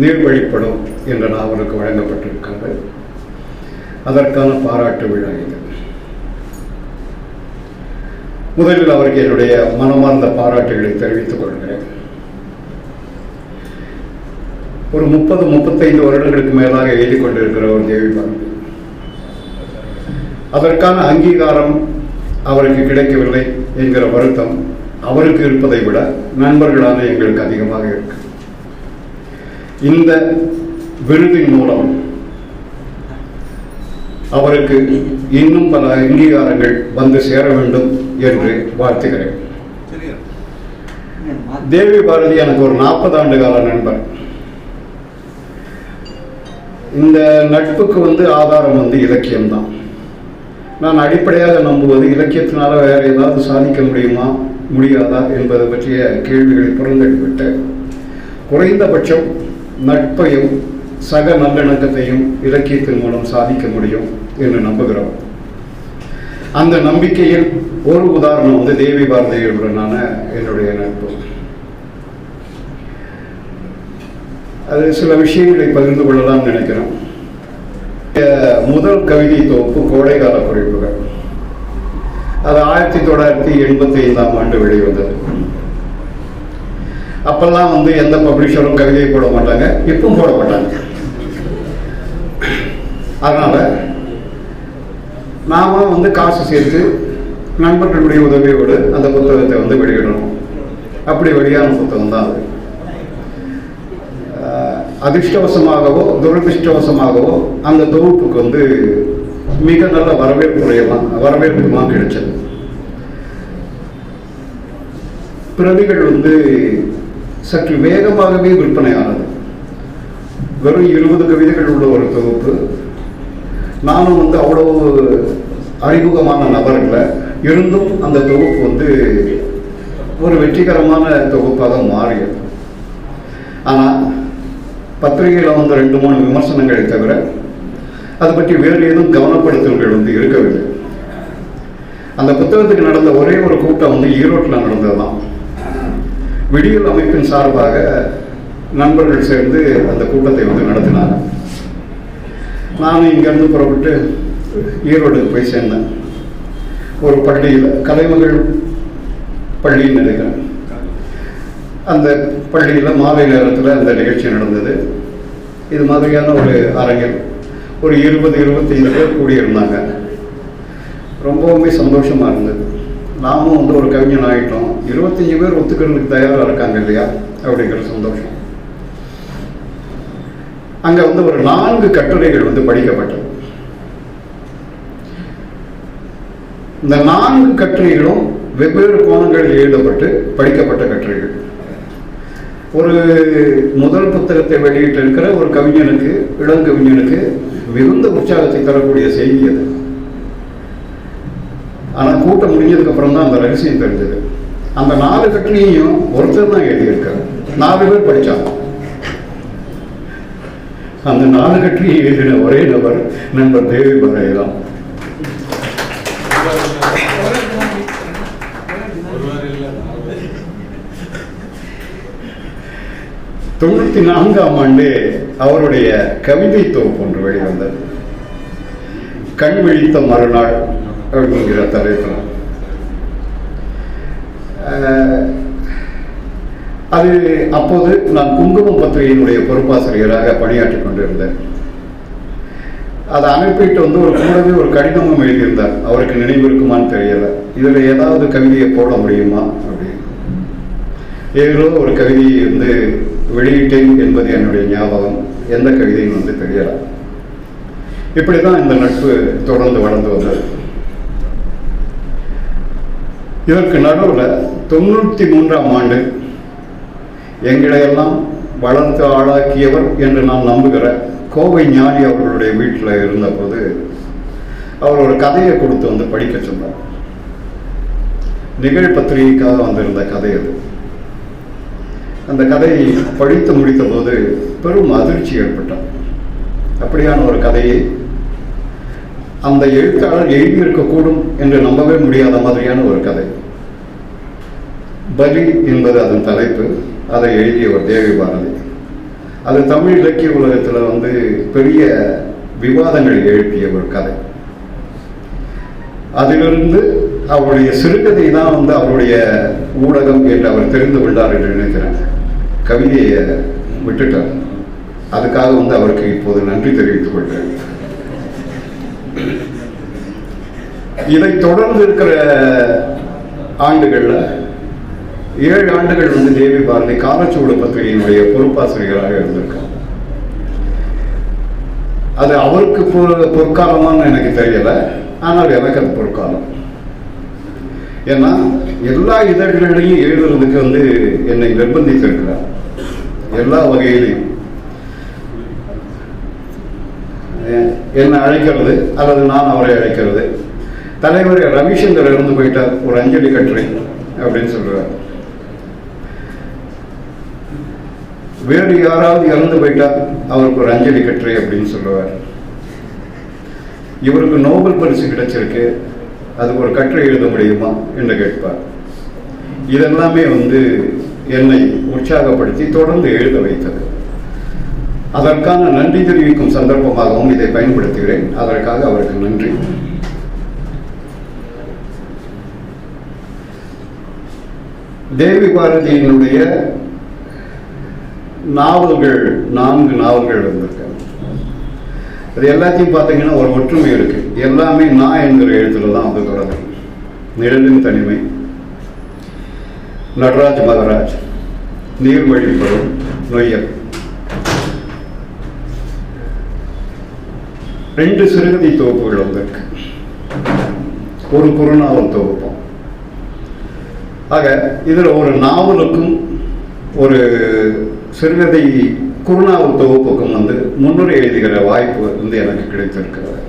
நீர்வழிப்படும் என்ற நாவலுக்கு வழங்கப்பட்டிருக்கிறது. அதற்கான பாராட்டு விழா இது. முதலில் அவருக்கு என்னுடைய மனமார்ந்த பாராட்டுகளை தெரிவித்துக் கொள்கிறேன். ஒரு முப்பது முப்பத்தைந்து வருடங்களுக்கு மேலாக எழுதி கொண்டிருக்கிற ஒரு தேவி பாரதி அதற்கான அங்கீகாரம் அவருக்கு கிடைக்கவில்லை என்கிற வருத்தம் அவருக்கு இருப்பதை விட நண்பர்களான எங்களுக்கு அதிகமாக இருக்கு. இந்த விருதின் மூலம் அவருக்கு இன்னும் பல அங்கீகாரங்கள் வந்து சேர வேண்டும் என்று வாழ்த்துகிறேன். தேவி பாரதி எனக்கு ஒரு நாற்பது ஆண்டு கால நண்பர். இந்த நட்புக்கு வந்து ஆதாரம் வந்து இலக்கியம்தான். நான் அடிப்படையாக நம்புவது இலக்கியத்தினால வேற ஏதாவது சாதிக்க முடியுமா முடியாதா என்பதை பற்றிய கேள்விகளை புறந்தள்ளிவிட்டு குறைந்தபட்சம் நட்பையும் சக நல்லிணக்கத்தையும் இலக்கியத்தின் மூலம் சாதிக்க முடியும் என்று நம்புகிறோம். அந்த நம்பிக்கையில் ஒரு உதாரணம் வந்து தேவி பாரதியுடனான என்னுடைய நட்பு. அது சில விஷயங்களை பகிர்ந்து கொள்ளலாம் நினைக்கிறோம். முதல் கவிதை தொகுப்பு கோடைகால குறிப்புகள். அது ஆயிரத்தி தொள்ளாயிரத்தி எண்பத்தி ஐந்தாம் ஆண்டு வெளிவந்தது. அப்பெல்லாம் வந்து எந்த பப்ளிஷரும் கவிதையை போட மாட்டாங்க இப்பவும் போட மாட்டாங்க. அதனால நாம வந்து காசு சேர்த்து நண்பர்களுடைய உதவியோடு அந்த புத்தகத்தை வந்து வெளியிடணும். அப்படி வெளியான புத்தகம் தான் அது. அதிர்ஷ்டவசமாகவோ துரதிருஷ்டவசமாகவோ அந்த தொகுப்புக்கு வந்து மிக நல்ல வரவேற்புடையமா வரவேற்புமா கிடைச்சது. பிரதிகள் வந்து சற்று வேகமாகவே விற்பனையானது. வெறும் இருபது கவிதைகள் உள்ள ஒரு தொகுப்பு. நானும் வந்து அவ்வளவு அறிமுகமான நபர் இருந்தும் அந்த தொகுப்பு வந்து ஒரு வெற்றிகரமான தொகுப்பாக மாறியது. ஆனால் பத்திரிகையில் வந்த ரெண்டு மூணு விமர்சனங்களை தவிர அதை பற்றி வேறு ஏதும் கவனப்படுத்தல்கள் வந்து இருக்கவில்லை. அந்த புத்தகத்துக்கு நடந்த ஒரே ஒரு கூட்டம் வந்து ஈரோட்டில் நடந்தது தான் விடியல் அமைப்பின் சார்பாக நண்பர்கள் சேர்ந்து அந்த கூட்டத்தை வந்து நடத்தினாங்க நானும் இங்கேருந்து புறப்பட்டு ஈரோடுக்கு போய் சேர்ந்தேன். ஒரு பள்ளியில் கலைமகள் பள்ளின்னு நினைக்கிறேன். அந்த பள்ளியில் மாலை நேரத்தில் அந்த நிகழ்ச்சி நடந்தது. இது மாதிரியான ஒரு அரங்கில் ஒரு இருபது இருபத்தைந்து பேர் கூடியிருந்தாங்க. ரொம்பவுமே சந்தோஷமாக இருந்தது. நாமும் வந்து ஒரு கவிஞன் ஆகிட்டோம் இருபத்தஞ்சு பேர் ஒத்துக்கிறதுக்கு தயாராக இருக்காங்க இல்லையா? அப்படிங்கிற சந்தோஷம். அங்கே வந்து ஒரு நான்கு கட்டுரைகள் வந்து படிக்கப்பட்டது. இந்த நான்கு கட்டுரைகளும் வெவ்வேறு கோணங்களில் எழுதப்பட்டு படிக்கப்பட்ட கட்டுரைகள். ஒரு முதல் புத்தகத்தை வெளியிட்டிருக்கிற ஒரு கவிஞனுக்கு இளங்கவிஞனுக்கு மிகுந்த உற்சாகத்தை தரக்கூடிய செய்தி அது. ஆனால் கூட்டம் முடிஞ்சதுக்கு அப்புறம் தான் அந்த ரகசியம் தெரிஞ்சது. அந்த நாலு கட்டுரையும் ஒருத்தர் தான் எழுதியிருக்காரு. நாலு பேர் படித்தாங்க அந்த நாலு கட்டுரையை எழுதின ஒரே நபர் நண்பர் தேவி பகை தான் தொண்ணூத்தி நான்காம் ஆண்டு அவருடைய கவிதை தொகுப்பு ஒன்று வெளிவந்தது. கண் விழித்த மறுநாள் அப்படிங்கிற தலைப்பில். அது அப்போது நான் குங்குமம் பத்திரிகையினுடைய பொறுப்பாசிரியராக பணியாற்றி கொண்டிருந்தேன். அதை அனுப்பிட்டு வந்து ஒரு கூடவே ஒரு கடிதமும் எழுதியிருந்தார். அவருக்கு நினைவு இருக்குமான்னு தெரியல. இதில் ஏதாவது கவிதையை போட முடியுமா அப்படின்னு ஏதோ ஒரு கவிதையை வந்து வெளியிட்டேன் என்பது என்னுடைய ஞாபகம். எந்த கவிதையும் வந்து தெரியல. இப்படிதான் இந்த நட்பு தொடர்ந்து வளர்ந்து வந்தது. இதற்கு நடுவில் தொண்ணூற்றி மூன்றாம் ஆண்டு எங்களையெல்லாம் வளர்த்து ஆளாக்கியவர் என்று நான் நம்புகிற கோவை ஞானி அவர்களுடைய வீட்டில் இருந்தபோது அவர் ஒரு கதையை கொடுத்து வந்து படிக்க சொன்னார். நிகழ் பத்திரிகைக்காக வந்திருந்த கதை அது. அந்த கதையை படித்து முடித்த போது பெரும் அதிர்ச்சி ஏற்பட்டார். அப்படியான ஒரு கதையை அந்த எழுத்தாளர் எழுதியிருக்கக்கூடும் என்று நம்பவே முடியாத மாதிரியான ஒரு கதை. பலி என்பது அதன் தலைப்பு. அதை எழுதியவர் தேவி பாரதி அது தமிழ் இலக்கிய உலகத்தில் வந்து பெரிய விவாதங்கள் எழுப்பிய ஒரு கதை. அதிலிருந்து அவருடைய சிறுகதை தான் வந்து அவருடைய ஊடகம் என்று அவர் தெரிந்து கொண்டார் என்று நினைக்கிறேன். கவிதையை விட்டுட்டார். அதுக்காக வந்து அவருக்கு இப்போது நன்றி தெரிவித்துக் கொள்கிறேன். இதை தொடர்ந்து இருக்கிற ஆண்டுகளில் ஏழு ஆண்டுகள் வந்து தேவி பாரதி காலச்சூடு பத்திரிகையினுடைய பொறுப்பாசிரியராக இருந்திருக்கார். அது அவருக்கு பொ- பொற்காலமான்னு எனக்கு தெரியல. ஆனால் எனக்கு அது பொற்காலம். ஏன்னா எல்லா இதழ்களையும் எழுதுறதுக்கு வந்து என்னை நிர்பந்தித்திருக்கிறார். எல்லா வகையிலையும். என்னை அழைக்கிறது அல்லது நான் அவரை அழைக்கிறது. தலைவர் ரவிசந்தர் இறந்து போயிட்டார். ஒரு அஞ்சலி கட்டுரை அப்படின்னு சொல்றார். வேறு யாராவது இறந்து போயிட்டார் அவருக்கு ஒரு அஞ்சலி கட்டுரை அப்படின்னு சொல்லுவார். இவருக்கு நோபல் பரிசு கிடைச்சிருக்கு. அதுக்கு ஒரு கட்டுரை எழுத முடியுமா என்று கேட்பார். இதெல்லாமே வந்து என்னை உற்சாகப்படுத்தி தொடர்ந்து எழுத வைத்தது. அதற்கான நன்றி தெரிவிக்கும் சந்தர்ப்பமாகவும் இதை பயன்படுத்துகிறேன். அதற்காக அவருக்கு நன்றி. தேவி பாரதியினுடைய நாவல்கள் நான்கு நாவல்கள் வந்திருக்காங்க. அது எல்லாத்தையும் பார்த்தீங்கன்னா ஒரு ஒற்றுமை இருக்கு. எல்லாமே நான் என்கிற எழுத்துல தான் வந்து தொடங்கும். நிழலின் தனிமை நடராஜ் மகராஜ் நீர்வழிப்படும் நொய்யல். ரெண்டு சிறுகதை தொகுப்புகள் வந்திருக்கு. ஒரு குறுநாவல் தொகுப்பம் ஆக இதில் ஒரு நாவலுக்கும் ஒரு சிறுகதை குறுநாவல் தொகுப்புக்கும் வந்து முன்னுரை எழுதுகிற வாய்ப்பு வந்து எனக்கு கிடைத்திருக்கிறது.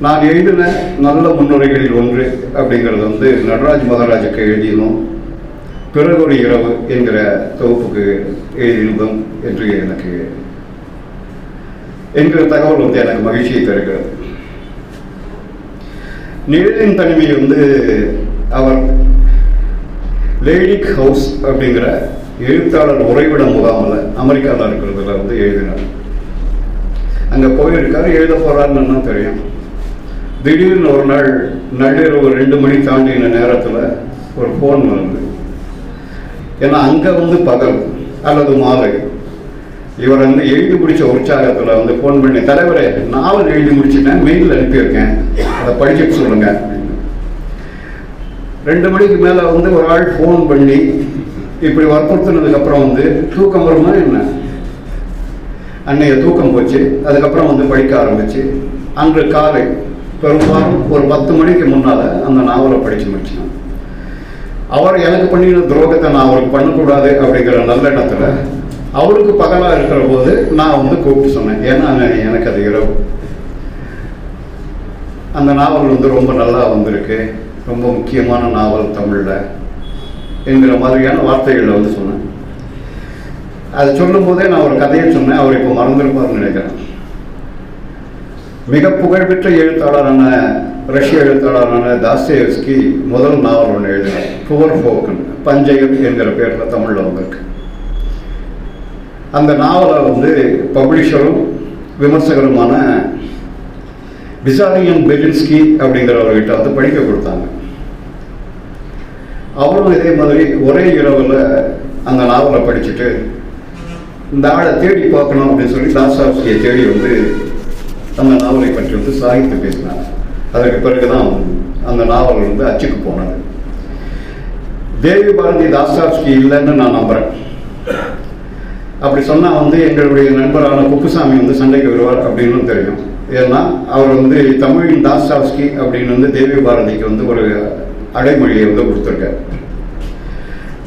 நான் எழுதின நல்ல முன்னுரைகளில் ஒன்று அப்படிங்கிறது வந்து நடராஜ் மகாராஜுக்கு எழுதினோம். பிறகு ஒரு இரவு என்கிற தொகுப்புக்கு எழுதினதும் என்று எனக்கு என்கிற தகவல் வந்து எனக்கு மகிழ்ச்சியை தருகிறது. நிழலின் தனிமை வந்து அவர் லேடிக் ஹவுஸ் அப்படிங்கிற எழுத்தாளர் உறைவிட முகாமில் அமெரிக்காவில் இருக்கிறதுல வந்து எழுதினார். அங்கே போயிருக்காரு எழுத போறாருன்னு தான் தெரியும். திடீர்னு ஒரு நாள் நள்ளிரவு ரெண்டு மணி தாண்டின நேரத்தில் ஒரு ஃபோன் வருது ஏன்னா அங்கே வந்து பகல் அல்லது மாலை. இவர் வந்து எழுதி முடிச்ச உற்சாகத்தில் வந்து ஃபோன் பண்ணி தலைவரே நாவல் எழுதி முடிச்சுட்டேன் மெயிலில் அனுப்பியிருக்கேன். அதை படிச்சுட்டு சொல்லுங்கள் ரெண்டு மணிக்கு மேலே வந்து ஒரு ஆள் ஃபோன் பண்ணி இப்படி வற்புறுத்தினதுக்கு அப்புறம் வந்து தூக்கம் வருமா என்ன? அன்னைய தூக்கம் போச்சு. அதுக்கப்புறம் வந்து படிக்க ஆரம்பிச்சு. அன்று காலை பெரும்பாலும் ஒரு பத்து மணிக்கு முன்னால அந்த நாவலை படிச்சு முடிச்சேன் அவர் எனக்கு பண்ணின துரோகத்தை நான் அவருக்கு பண்ணக்கூடாது அப்படிங்கிற நல்லெண்ணத்துல அவருக்கு பகலா இருக்கிற போது நான் வந்து கூப்பிட்டு சொன்னேன். ஏன்னா எனக்கு அது இரவு. அந்த நாவல் வந்து ரொம்ப நல்லா வந்திருக்கு. ரொம்ப முக்கியமான நாவல் தமிழில் என்கிற மாதிரியான வார்த்தைகளை வந்து சொன்னேன். அது சொல்லும்போதே நான் ஒரு கதையை சொன்னேன். அவர் இப்போ மறந்துருப்பார்னு நினைக்கிறேன். மிக புகழ்பெற்ற எழுத்தாளரான ரஷ்ய எழுத்தாளரான தாஸ்தேவ்ஸ்கி முதல் நாவல் ஒன்று எழுதினார் புவர் ஃபோக்கன் பஞ்சயம் என்கிற பேரில் தமிழில் வந்திருக்கு. அந்த நாவலை வந்து பப்ளிஷரும் விமர்சகருமான விசாரியன் பெலின்ஸ்கி அப்படிங்கிறவர்கிட்ட வந்து படிக்க கொடுத்தாங்க. அவரும் இதே மாதிரி ஒரே இரவில் அந்த நாவலை படிச்சுட்டு இந்த ஆளை தேடி பார்க்கணும் அப்படின்னு சொல்லி தாஸ்தாவ்ஸ்கியை தேடி வந்து அந்த நாவலை பற்றி வந்து சாகித்து பேசினார் அதற்கு பிறகுதான் அந்த நாவல் வந்து அச்சுக்கு போனது. தேவி பாரதி தாஸ்தாவ்ஸ்கி இல்லைன்னு நான் நம்புறேன். அப்படி சொன்னால் வந்து எங்களுடைய நண்பரான குப்புசாமி வந்து சண்டைக்கு வருவார் அப்படின்னு தெரியும். ஏன்னா அவர் வந்து தமிழின் தாஸ்தாவ்ஸ்கி அப்படின்னு வந்து தேவி பாரதிக்கு வந்து ஒரு அடைமொழியை வந்து கொடுத்துருக்காரு.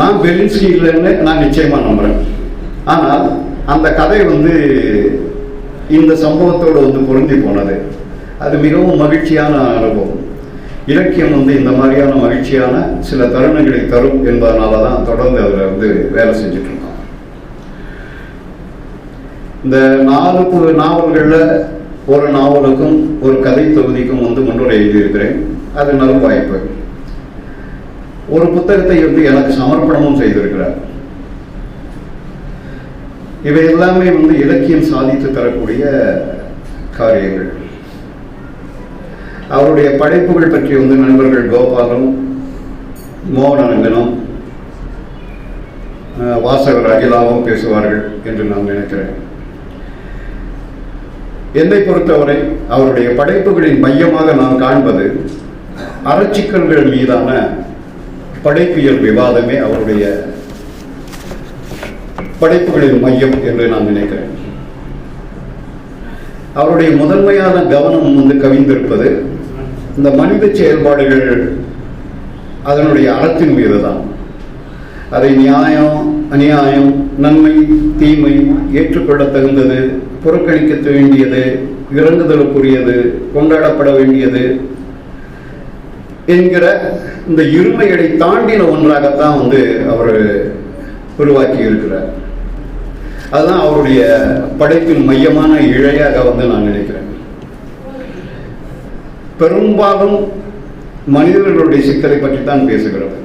நான் பெலின்ஸ்கி இல்லைன்னு நான் நிச்சயமா நம்புறேன். ஆனால் அந்த கதை வந்து இந்த சம்பவத்தோடு வந்து பொருந்தி போனது. அது மிகவும் மகிழ்ச்சியான அனுபவம். இலக்கியம் வந்து இந்த மாதிரியான மகிழ்ச்சியான சில தருணங்களை தரும் என்பதனால தான் தொடர்ந்து அதில் வந்து வேலை செஞ்சுட்டு இருக்கோம் இந்த நாலு நாவல்களில் ஒரு நாவலுக்கும் ஒரு கதை தொகுதிக்கும் வந்து முன்னுரை எழுதியிருக்கிறேன். அது நல்வாய்ப்பு. ஒரு புத்தகத்தை வந்து எனக்கு சமர்ப்பணமும் செய்திருக்கிறார்? இவை எல்லாமே வந்து இலக்கியம் சாதித்து தரக்கூடிய காரியங்கள். அவருடைய படைப்புகள் பற்றி வந்து நண்பர்கள் கோபாலும் மோகனரங்கனும் வாசகர் அகிலாவும் பேசுவார்கள் என்று நான் நினைக்கிறேன். என்னை பொறுத்தவரை அவருடைய படைப்புகளின் மையமாக நான் காண்பது அறச்சிக்கல்கள் மீதான படைப்பியல் விவாதமே அவருடைய படைப்புகளின் மையம் என்று நான் நினைக்கிறேன். அவருடைய முதன்மையான கவனம் வந்து கவிந்திருப்பது இந்த மனித செயல்பாடுகள் அதனுடைய அறத்தின் மீது தான் அதை நியாயம் அநியாயம் நன்மை தீமை ஏற்றுக்கொள்ளத் தகுந்தது புறக்கணிக்க வேண்டியது இறங்குதலுக்குரியது கொண்டாடப்பட வேண்டியது என்கிற இந்த இருமையடை தாண்டின ஒன்றாகத்தான் வந்து அவர் உருவாக்கி இருக்கிறார் அதுதான் அவருடைய படைப்பின் மையமான இழையாக வந்து நான் நினைக்கிறேன். பெரும்பாலும் மனிதர்களுடைய சிக்கலை பற்றி தான் பேசுகிறது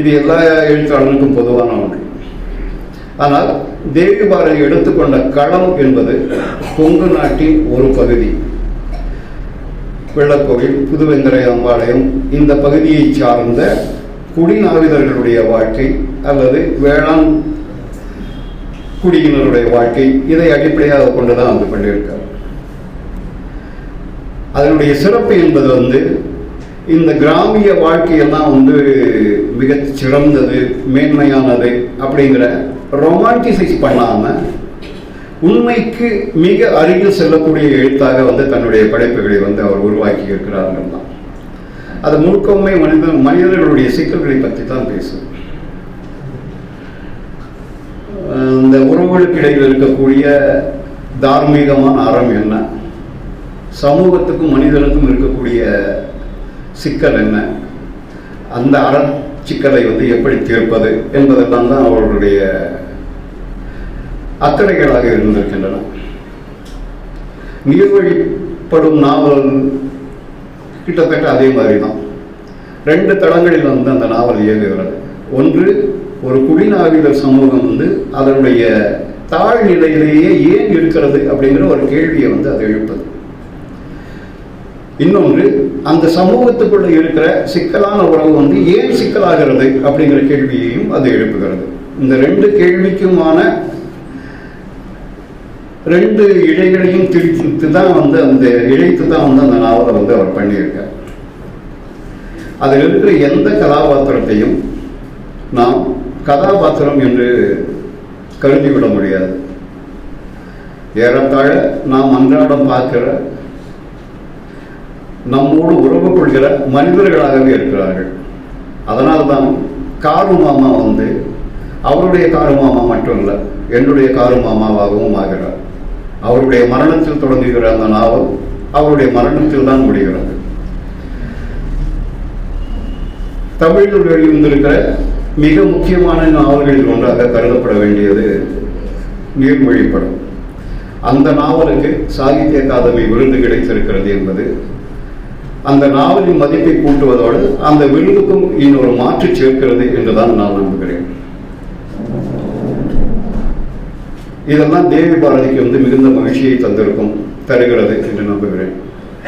இது எல்லா எழுத்தாளர்களுக்கும் பொதுவான ஒன்று. ஆனால் தேவி பாரதி எடுத்துக்கொண்ட களம் என்பது கொங்கு நாட்டின் ஒரு பகுதி. வெள்ளக்கோவில் புதுவெந்தரை அம்பாளையம் இந்த பகுதியை சார்ந்த குடிநாவிதர்களுடைய வாழ்க்கை அல்லது வேளாண் குடியினருடைய வாழ்க்கை இதை அடிப்படையாக கொண்டுதான் வந்து பண்ணியிருக்கார் அதனுடைய சிறப்பு என்பது வந்து இந்த கிராமிய வாழ்க்கையெல்லாம் வந்து மிக சிறந்தது மேன்மையானது அப்படிங்கிற ரொமான்டிசைஸ் பண்ணாமல் உண்மைக்கு மிக அருகில் செல்லக்கூடிய எழுத்தாக வந்து தன்னுடைய படைப்புகளை வந்து அவர் உருவாக்கி இருக்கிறார்கள் தான். அது முழுக்கவுமே மனித மனிதர்களுடைய சிக்கல்களை பற்றி தான் பேசும் இந்த உறவுகளுக்கு இடையில் இருக்கக்கூடிய தார்மீகமான அறம் என்ன? சமூகத்துக்கும் மனிதனுக்கும் இருக்கக்கூடிய சிக்கல் என்ன? அந்த அற சிக்கலை வந்து எப்படி தீர்ப்பது என்பதெல்லாம் தான் அவர்களுடைய அக்கறைகளாக இருந்திருக்கின்றன. நீர்வழிப்படும் நாவல் கிட்டத்தட்ட அதே மாதிரி தான் ரெண்டு தளங்களில் வந்து அந்த நாவல் இயங்குகிறது. ஒன்று ஒரு குடிநாவிதர் சமூகம் வந்து அதனுடைய தாழ்நிலையிலேயே ஏன் இருக்கிறது அப்படிங்கிற ஒரு கேள்வியை வந்து அது எழுப்பது. இன்னொன்று அந்த சமூகத்துக்குள்ள இருக்கிற சிக்கலான உறவு வந்து ஏன் சிக்கலாகிறது அப்படிங்கிற கேள்வியையும் அது எழுப்புகிறது. இந்த ரெண்டு கேள்விக்குமான ரெண்டு இழைகளையும் திரித்து தான் வந்து அந்த இழைத்து தான் வந்து அந்த நாவலை வந்து அவர் பண்ணியிருக்கார். அதில் இருக்கிற எந்த கதாபாத்திரத்தையும் நாம் கதாபாத்திரம் என்று கருதிவிட முடியாது. ஏறத்தாழ நாம் அன்றாடம் பார்க்கிற நம்மோடு உறவு கொள்கிற மனிதர்களாகவே இருக்கிறார்கள். அதனால்தான் காரு மாமா வந்து அவருடைய காரு மாமா மட்டும் இல்லை என்னுடைய காரு மாமாவாகவும் ஆகிறார். அவருடைய மரணத்தில் தொடங்குகிற அந்த நாவல் அவருடைய மரணத்தில் தான் முடிகிறது. தமிழில் வெளிவந்திருக்கிற மிக முக்கியமான நாவல்களில் ஒன்றாக கருதப்பட வேண்டியது நீர்மொழிப்படம் அந்த நாவலுக்கு சாகித்ய அகாதமி விருது கிடைத்திருக்கிறது என்பது அந்த நாவலின் மதிப்பை கூட்டுவதோடு அந்த விருதுக்கும் இன்னொரு மாற்றி சேர்க்கிறது என்றுதான் நான் நம்புகிறேன். இதெல்லாம் தேவி பாரதிக்கு வந்து மிகுந்த மகிழ்ச்சியை தந்திருக்கும் தருகிறது என்று நம்புகிறேன்.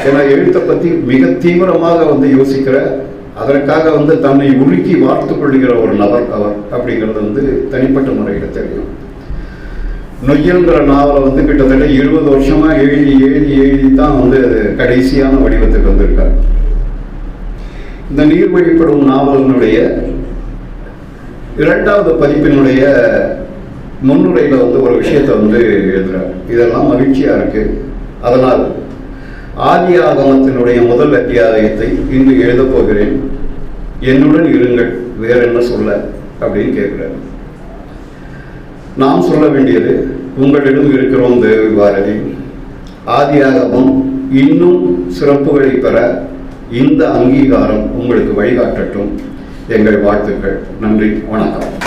ஏன்னா எழுத்தை பற்றி மிக தீவிரமாக வந்து யோசிக்கிற அதற்காக வந்து தன்னை உருக்கி வார்த்து கொள்கிற ஒரு நபர் அவர் அப்படிங்கிறது வந்து தனிப்பட்ட முறையில் தெரியும். நொய்யல்ங்கிற நாவலை வந்து கிட்டத்தட்ட இருபது வருஷமா எழுதி எழுதி எழுதி தான் வந்து அது கடைசியான வடிவத்துக்கு வந்திருக்கார். இந்த நீர் வழிபடும் நாவலினுடைய இரண்டாவது பதிப்பினுடைய முன்னுரையில் வந்து ஒரு விஷயத்தை வந்து எழுதுகிறார் இதெல்லாம் மகிழ்ச்சியாக இருக்கு. அதனால் ஆதி ஆகமத்தினுடைய முதல் அத்தியாயத்தை இன்று எழுதப் போகிறேன். என்னுடன் இருங்கள் வேற என்ன சொல்ல? அப்படின்னு கேட்குறாரு. நாம் சொல்ல வேண்டியது உங்களிடம் இருக்கிறோம் தேவி பாரதி. ஆதியாகமம் இன்னும் சிறப்புகளை பெற இந்த அங்கீகாரம் உங்களுக்கு வழிகாட்டட்டும். எங்கள் வாழ்த்துக்கள். நன்றி. வணக்கம்.